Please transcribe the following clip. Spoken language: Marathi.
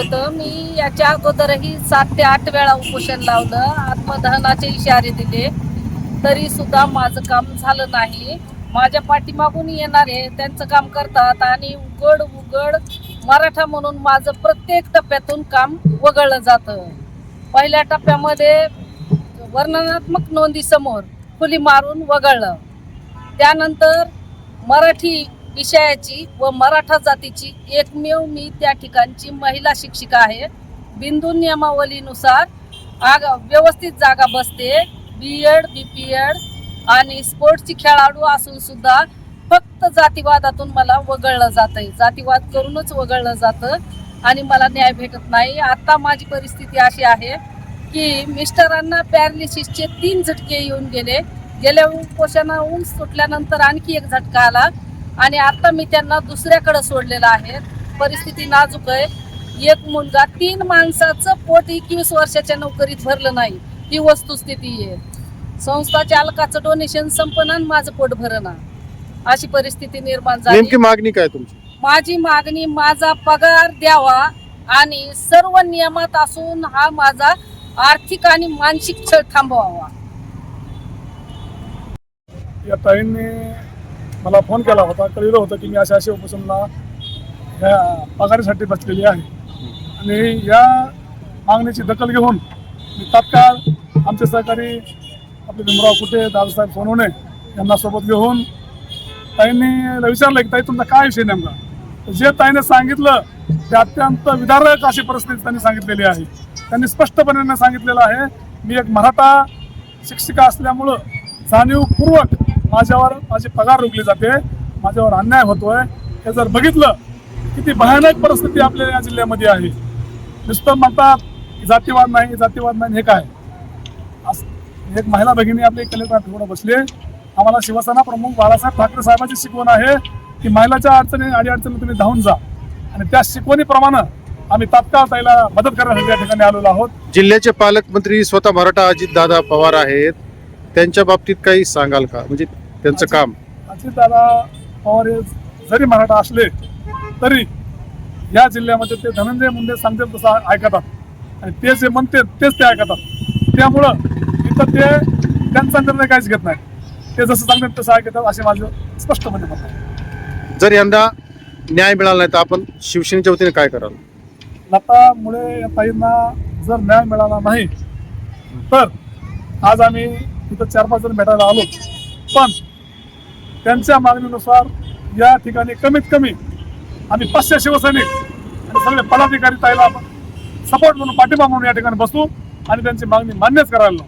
होतं. मी याच्या अगोदरही सात ते आठ वेळा उपोषण लावलं. आत्मदहनाचे इशारे दिले. तरी सुद्धा माझं काम झालं नाही. माझ्या पाठीमागून येणारे त्यांचं काम करतात आणि उघड उघड मराठा म्हणून माझं प्रत्येक टप्प्यातून काम वगळलं जातं. पहिल्या टप्प्यामध्ये वर्णनात्मक नोंदी समोर खुली मारून वगळलं. त्यानंतर मराठी विषयाची व मराठा जातीची एकमेव मी त्या ठिकाणची महिला शिक्षिका आहे. बिंदू नियमावलीनुसार आग व्यवस्थित जागा बसते. B Ed B P Ed आणि स्पोर्ट्सची खेळाडू असून सुद्धा फक्त जातीवादातून मला वगळलं जातंय. जातीवाद करूनच वगळलं जातं आणि मला न्याय भेटत नाही. आता माझी परिस्थिती अशी आहे की मिस्टरांना पॅरालिसिसचे तीन झटके येऊन गेले. गेल्या उपोषणाहून सुटल्यानंतर आणखी एक झटका आला. आणि आता मी त्यांना दुसऱ्याकडे सोडलेलं आहे. परिस्थिती नाजूक आहे. एक मुलगा तीन माणसाचं पोट एकवीस वर्षाच्या नोकरीत भरलं नाही. ही वस्तुस्थिती आहे. संस्था चालकाचं डोनेशन संपना आणि माझं पोट भरणा अशी परिस्थिती निर्माण झाली. नेमकी मागणी काय तुमची? माझी मागणी माझा पगार द्यावा आणि सर्व नियमात असून हा माझा आर्थिक आणि मानसिक छळ थांबवावा. या ताईंनी मला फोन केला होता कळलं होतं की मी अशा अशा उपोषणला ह्या पगारीसाठी बसलेली आहे. आणि या मागणीची दखल घेऊन मी तात्काळ आमचे सहकारी आपले भीमराव कुठे दादासाहेब सोनवणे यांना सोबत घेऊन ताईंनी विचारलं की ताई तुमचा काय विषय नेमका? जे ताईने सांगितलं ते अत्यंत विदारक अशी परिस्थिती त्यांनी सांगितलेली आहे. त्यांनी स्पष्टपणे सांगितलेलं आहे मी एक मराठा शिक्षिका असल्यामुळं जाणीवपूर्वक माझ्यावर माझी पगार रोखली जाते माझ्यावर अन्याय होतोय. हे जर बघितलं किती भयानक परिस्थिती आपल्या या जिल्ह्यामध्ये आहे. नुसतं म्हणतात जातीवाद नाही जातीवाद नाही हे काय? असं- एक महिला भगिनी आपली कलेक्टर ठिकाणी बसले. आम्हाला शिवसेना प्रमुख बाळासाहेब ठाकरे साहेबांची शिकवण आहे की महिलाच्या अडचणी अडीअडचणी तुम्ही धावून जा. आणि त्या शिकवणीप्रमाणे आम्ही तात्काळ त्याला मदत करण्यासाठी या ठिकाणी आलेलो आहोत. जिल्ह्याचे पालकमंत्री स्वतः मराठा अजितदादा पवार आहेत. त्यांच्या बाबतीत काही सांगाल का? म्हणजे त्यांचं काम. अजितदादा पवार हे जरी मराठा असले तरी या जिल्ह्यामध्ये ते धनंजय मुंडे सांगतील तसं ऐकतात. आणि ते जे म्हणते तेच ते ऐकतात. त्यामुळं इथं ते त्यांचा निर्णय काहीच घेत नाही. ते जसं सांगतात तसं ऐकतात असे माझं स्पष्टपणे मत आहे. जर यंदा न्याय मिळाला नाही तर आपण शिवसेनेच्या वतीने काय कराल? लता मुळे या ताईंना जर न्याय मिळाला नाही तर आज आम्ही इथं चार पाच जण भेटायला आलो. पण त्यांच्या मागणीनुसार या ठिकाणी कमीत कमी आम्ही पाचशे शिवसैनिक आणि सगळे पदाधिकारी ताईला आपण सपोर्ट म्हणून पाठिंबा म्हणून या ठिकाणी बसू आणि त्यांची मागणी मान्यच करायला